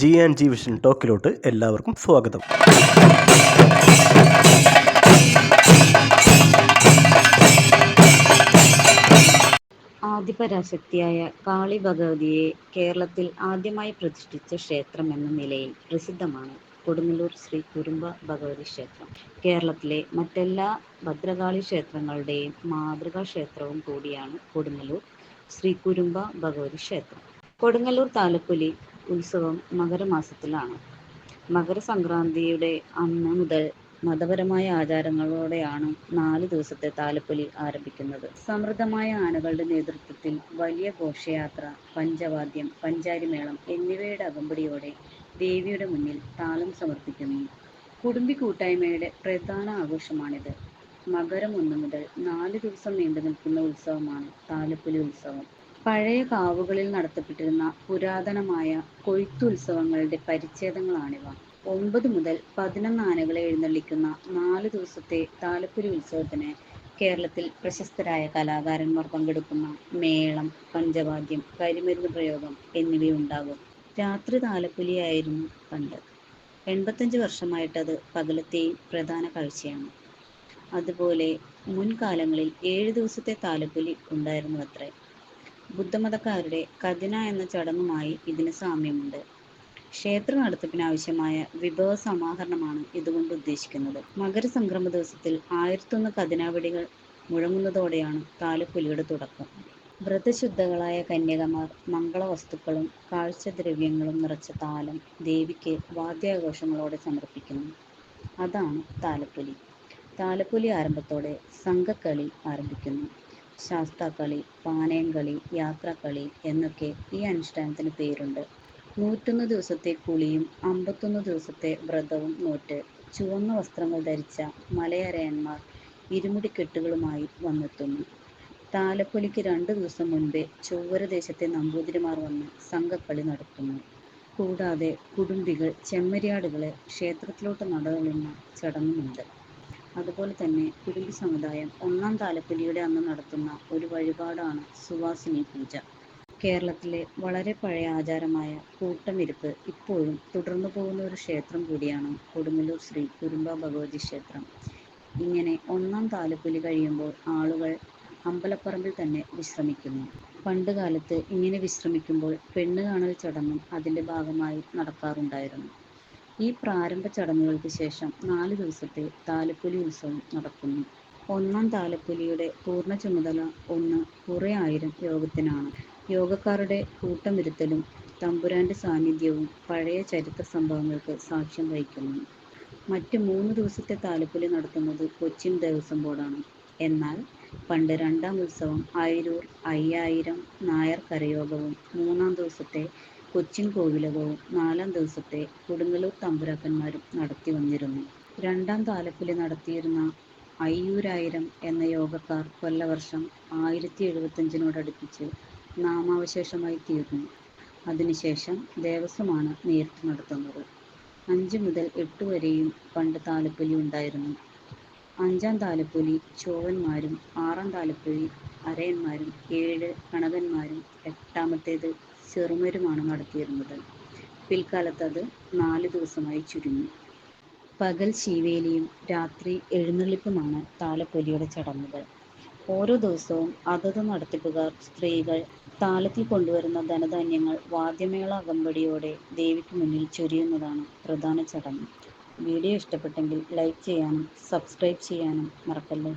G and G vision ടോക്കിലോട്ട് എല്ലാവർക്കും സ്വാഗതം. ആദിപരാശക്തിയായ കാളി ഭഗവതിയെ കേരളത്തിൽ ആദ്യമായി പ്രതിഷ്ഠിച്ച ക്ഷേത്രം എന്ന നിലയിൽ പ്രസിദ്ധമാണ് കൊടുങ്ങല്ലൂർ ശ്രീ കുരുമ്പ ഭഗവതി ക്ഷേത്രം. കേരളത്തിലെ മറ്റെല്ലാ ഭദ്രകാളി ക്ഷേത്രങ്ങളുടെയും മാതൃകാ ക്ഷേത്രവും കൂടിയാണ് കൊടുങ്ങല്ലൂർ ശ്രീ കുരുമ്പ ഭഗവതി ക്ഷേത്രം. കൊടുങ്ങല്ലൂർ താലപ്പൊലി ഉത്സവം മകരമാസത്തിലാണ്. മകരസംക്രാന്തിയുടെ അന്ന് മുതൽ മതപരമായ ആചാരങ്ങളോടെയാണ് നാല് ദിവസത്തെ താലപ്പൊലി ആരംഭിക്കുന്നത്. സമൃദ്ധമായ ആനകളുടെ നേതൃത്വത്തിൽ വലിയ ഘോഷയാത്ര പഞ്ചവാദ്യം പഞ്ചാരിമേളം എന്നിവയുടെ അകമ്പടിയോടെ ദേവിയുടെ മുന്നിൽ താളം സമർപ്പിക്കുന്നു. കുടുംബി കൂട്ടായ്മയുടെ പ്രധാന ആഘോഷമാണിത്. മകരം ഒന്ന് മുതൽ നാല് ദിവസം നീണ്ടു നിൽക്കുന്ന ഉത്സവമാണ് താലപ്പൊലി ഉത്സവം. പഴയ കാവുകളിൽ നടത്തപ്പെട്ടിരുന്ന പുരാതനമായ കൊയ്ത്തുത്സവങ്ങളുടെ പരിച്ഛേദങ്ങളാണിവ. ഒമ്പത് മുതൽ പതിനൊന്ന് ആനകളെ എഴുന്നള്ളിക്കുന്ന നാല് ദിവസത്തെ താലപ്പൊലി ഉത്സവത്തിന് കേരളത്തിൽ പ്രശസ്തരായ കലാകാരന്മാർ പങ്കെടുക്കുന്ന മേളം പഞ്ചവാദ്യം കരിമരുന്ന് പ്രയോഗം എന്നിവയുണ്ടാകും. രാത്രി താലപ്പൊലിയായിരുന്നു പണ്ട്. എൺപത്തഞ്ച് വർഷമായിട്ടത് പകലത്തെയും പ്രധാന കാഴ്ചയാണ്. അതുപോലെ മുൻകാലങ്ങളിൽ ഏഴ് ദിവസത്തെ താലപ്പൊലി ഉണ്ടായിരുന്നു അത്രേ ബുദ്ധമതക്കാരുടെ കതിന എന്ന ചടങ്ങുമായി ഇതിന് സാമ്യമുണ്ട്. ക്ഷേത്ര നടത്തിപ്പിന് ആവശ്യമായ വിഭവ സമാഹരണമാണ് ഇതുകൊണ്ട് ഉദ്ദേശിക്കുന്നത്. മകരസംക്രമ ദിവസത്തിൽ ആയിരത്തൊന്ന് കതിനാവടികൾ മുഴങ്ങുന്നതോടെയാണ് താലപ്പൊലിയുടെ തുടക്കം. വ്രതശുദ്ധകളായ കന്യകമാർ മംഗള മംഗളവസ്തുക്കളും കാഴ്ചദ്രവ്യങ്ങളും നിറച്ച താലം ദേവിക്ക് വാദ്യാഘോഷങ്ങളോടെ സമർപ്പിക്കുന്നു. അതാണ് താലപ്പൊലി. താലപ്പൊലി ആരംഭത്തോടെ സംഘക്കളി ആരംഭിക്കുന്നു. ശാസ്താക്കളി പാനയംകളി യാത്രാക്കളി എന്നൊക്കെ ഈ അനുഷ്ഠാനത്തിന് പേരുണ്ട്. നൂറ്റൊന്ന് ദിവസത്തെ കുളിയും അമ്പത്തൊന്ന് ദിവസത്തെ വ്രതവും നോറ്റ് ചുവന്ന വസ്ത്രങ്ങൾ ധരിച്ച മലയരയന്മാർ ഇരുമുടിക്കെട്ടുകളുമായി വന്നെത്തുന്നു. താലപ്പൊലിക്ക് രണ്ട് ദിവസം മുൻപേ ചൊവ്വര ദേശത്തെ നമ്പൂതിരിമാർ വന്ന് സംഘക്കളി നടത്തുന്നു. കൂടാതെ കുടുംബികൾ ചെമ്മരിയാടുകളെ ക്ഷേത്രത്തിലോട്ട് നടന്നുന്ന ചടങ്ങുമുണ്ട്. അതുപോലെ തന്നെ കുടുംബ സമുദായം ഒന്നാം താലപ്പൊലിയുടെ അന്ന് നടത്തുന്ന ഒരു വഴിപാടാണ് സുവാസിനി പൂജ. കേരളത്തിലെ വളരെ പഴയ ആചാരമായ കൂട്ടമിരിപ്പ് ഇപ്പോഴും തുടർന്നു പോകുന്ന ഒരു ക്ഷേത്രം കൂടിയാണ് കൊടുങ്ങല്ലൂർ ശ്രീ കുരുമ്പ ഭഗവതി ക്ഷേത്രം. ഇങ്ങനെ ഒന്നാം താലപ്പൊലി കഴിയുമ്പോൾ ആളുകൾ അമ്പലപ്പറമ്പിൽ തന്നെ വിശ്രമിക്കുന്നു. പണ്ട് കാലത്ത് ഇങ്ങനെ വിശ്രമിക്കുമ്പോൾ പെണ്ണ് കാണൽ ചടങ്ങും അതിന്റെ ഭാഗമായി നടക്കാറുണ്ടായിരുന്നു. ഈ പ്രാരംഭ ചടങ്ങുകൾക്ക് ശേഷം നാല് ദിവസത്തെ താലപ്പൊലി ഉത്സവം നടക്കുന്നു. ഒന്നാം താലപ്പൊലിയുടെ പൂർണ ചുമതല ഒന്ന് കുറേ ആയിരം യോഗത്തിനാണ്. യോഗക്കാരുടെ കൂട്ടമിരുത്തലും തമ്പുരാന്റെ സാന്നിധ്യവും പഴയ ചരിത്ര സംഭവങ്ങൾക്ക് സാക്ഷ്യം വഹിക്കുന്നു. മറ്റ് മൂന്ന് ദിവസത്തെ താലപ്പൊലി നടത്തുന്നത് കൊച്ചിൻ ദേവസ്വം ബോർഡാണ്. എന്നാൽ പണ്ട് രണ്ടാം ഉത്സവം ആയിരൂർ അയ്യായിരം നായർ കരയോഗവും മൂന്നാം ദിവസത്തെ കൊച്ചിൻ കോവിലകവും നാലാം ദിവസത്തെ കൊടുങ്ങല്ലൂർ തമ്പുരാക്കന്മാരും നടത്തി വന്നിരുന്നു. രണ്ടാം താലപ്പൊലി നടത്തിയിരുന്ന അയ്യൂരായിരം എന്ന യോഗക്കാർ കൊല്ലവർഷം ആയിരത്തി എഴുപത്തഞ്ചിനോടടുപ്പിച്ച് നാമാവശേഷമായി തീർന്നു. അതിനുശേഷം ദേവസ്വമാണ് നേരിട്ട് നടത്തുന്നത്. അഞ്ച് മുതൽ എട്ട് വരെയും പണ്ട് താലപ്പൊലി ഉണ്ടായിരുന്നു. അഞ്ചാം താലപ്പൊലി ചോവന്മാരും ആറാം താലപ്പൊലി അരയന്മാരും ഏഴ് കണകന്മാരും എട്ടാമത്തേത് ചെറുമരുമാണ് നടത്തിയിരുന്നത്. പിൽക്കാലത്ത് അത് നാല് ദിവസമായി ചുരുങ്ങി. പകൽ ശീവേലിയും രാത്രി എഴുന്നള്ളിപ്പുമാണ് താലപ്പൊലിയുടെ ചടങ്ങുകൾ. ഓരോ ദിവസവും അതത് നടത്തിപ്പുകാർ സ്ത്രീകൾ താലത്തിൽ കൊണ്ടുവരുന്ന ധനധാന്യങ്ങൾ വാദ്യമേള അകമ്പടിയോടെ ദേവിക്ക് മുന്നിൽ ചൊരിയുന്നതാണ് പ്രധാന ചടങ്ങ്. വീഡിയോ ഇഷ്ടപ്പെട്ടെങ്കിൽ ലൈക്ക് ചെയ്യാനും സബ്സ്ക്രൈബ് ചെയ്യാനും മറക്കല്ലേ?